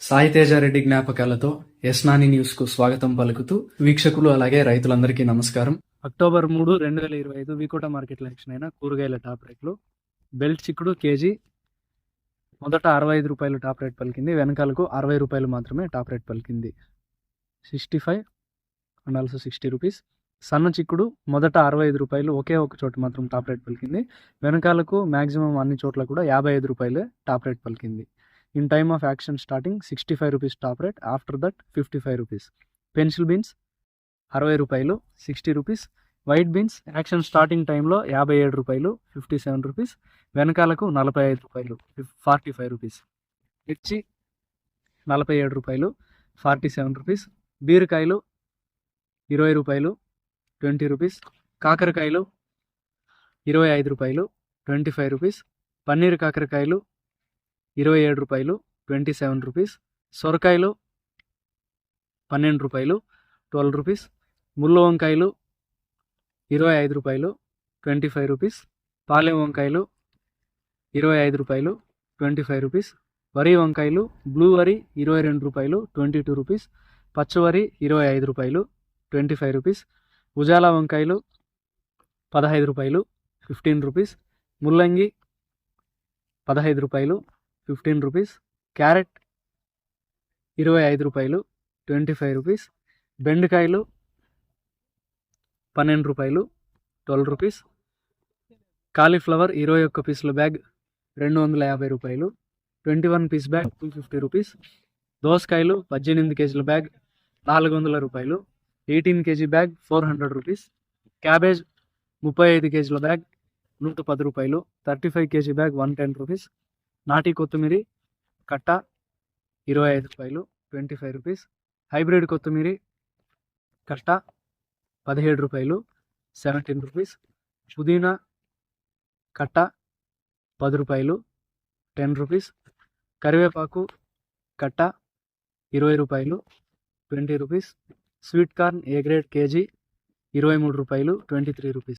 సాయితేజారెడ్డి జ్ఞాపకాలతో యస్నాని న్యూస్కు స్వాగతం పలుకుతూ వీక్షకులు అలాగే రైతులందరికీ నమస్కారం. అక్టోబర్ మూడు రెండు వేల ఇరవై ఐదు వికోట మార్కెట్ ఎలక్షన్ అయిన కూరగాయల టాప్ రేట్లు. బెల్ట్ చిక్కుడు కేజీ మొదట అరవై ఐదు రూపాయలు టాప్ రేట్ పలికింది వెనకాలకు అరవై రూపాయలు మాత్రమే టాప్ రేట్ పలికింది. Sixty five and also sixty rupees. సన్న చిక్కుడు మొదట అరవై ఐదు రూపాయలు ఒకే ఒక చోట మాత్రం టాప్ రేట్ పలికింది వెనకాలకు మ్యాక్సిమం అన్ని చోట్ల కూడా యాభై ఐదు రూపాయలే టాప్ రేట్ పలికింది. In time of auction starting sixty five rupees top rate after that fifty five rupees pencil beans అరవై రూపాయలు sixty rupees white beans auction starting టైంలో యాభై ఏడు రూపాయలు ఫిఫ్టీ సెవెన్ రూపీస్ వెనకాలకు నలభై ఐదు రూపాయలు ఫార్టీ ఫైవ్ రూపీస్ మిర్చి నలభై ఏడు రూపాయలు ఫార్టీ సెవెన్ రూపీస్ బీరకాయలు ఇరవై రూపాయలు ట్వంటీ రూపీస్ కాకరకాయలు ఇరవై ఐదు రూపాయలు ట్వంటీ ఫైవ్ రూపీస్ పన్నీర్ కాకరకాయలు ఇరవై ఏడు రూపాయలు ట్వంటీ సెవెన్ రూపీస్. సొరకాయలు పన్నెండు రూపాయలు ట్వెల్వ్ రూపీస్. ముళ్ళు వంకాయలు ఇరవై ఐదు రూపాయలు ట్వంటీ ఫైవ్ రూపీస్. పాలెం వంకాయలు ఇరవై ఐదు రూపాయలు ట్వంటీ ఫైవ్ రూపీస్. వరి వంకాయలు బ్లూ వరి ఇరవై రెండు రూపాయలు ట్వంటీ టూ రూపీస్. పచ్చవరి ఇరవై ఐదు రూపాయలు ట్వంటీ ఫైవ్ రూపీస్. ఉజాల వంకాయలు పదహైదు రూపాయలు ఫిఫ్టీన్ రూపీస్. ముల్లంగి పదహైదు రూపాయలు ఫిఫ్టీన్ రూపీస్. క్యారెట్ ఇరవై ఐదు రూపాయలు ట్వంటీ ఫైవ్ రూపీస్. బెండకాయలు పన్నెండు రూపాయలు ట్వెల్వ్ రూపీస్. కాలీఫ్లవర్ ఇరవై ఒక్క పీసుల బ్యాగ్ రెండు వందల యాభై రూపాయలు twenty one piece bag two fifty rupees. దోసకాయలు పద్దెనిమిది కేజీల బ్యాగ్ నాలుగు వందల రూపాయలు eighteen kg bag four hundred rupees. Cabbage ముప్పై ఐదు కేజీల బ్యాగ్ నూట పది రూపాయలు thirty five kg bag one ten rupees. నాటి కొత్తిమీరి కట్ట ఇరవై ఐదు రూపాయలు ట్వంటీ ఫైవ్ రూపీస్. హైబ్రిడ్ కొత్తిమీరి కట్ట పదిహేడు రూపాయలు సెవెంటీన్ రూపీస్. పుదీనా కట్ట పది రూపాయలు టెన్ రూపీస్. కరివేపాకు కట్ట ఇరవై రూపాయలు twenty rupees. Sweet corn A grade KG ఇరవై మూడు రూపాయలు ట్వంటీ త్రీ రూపీస్.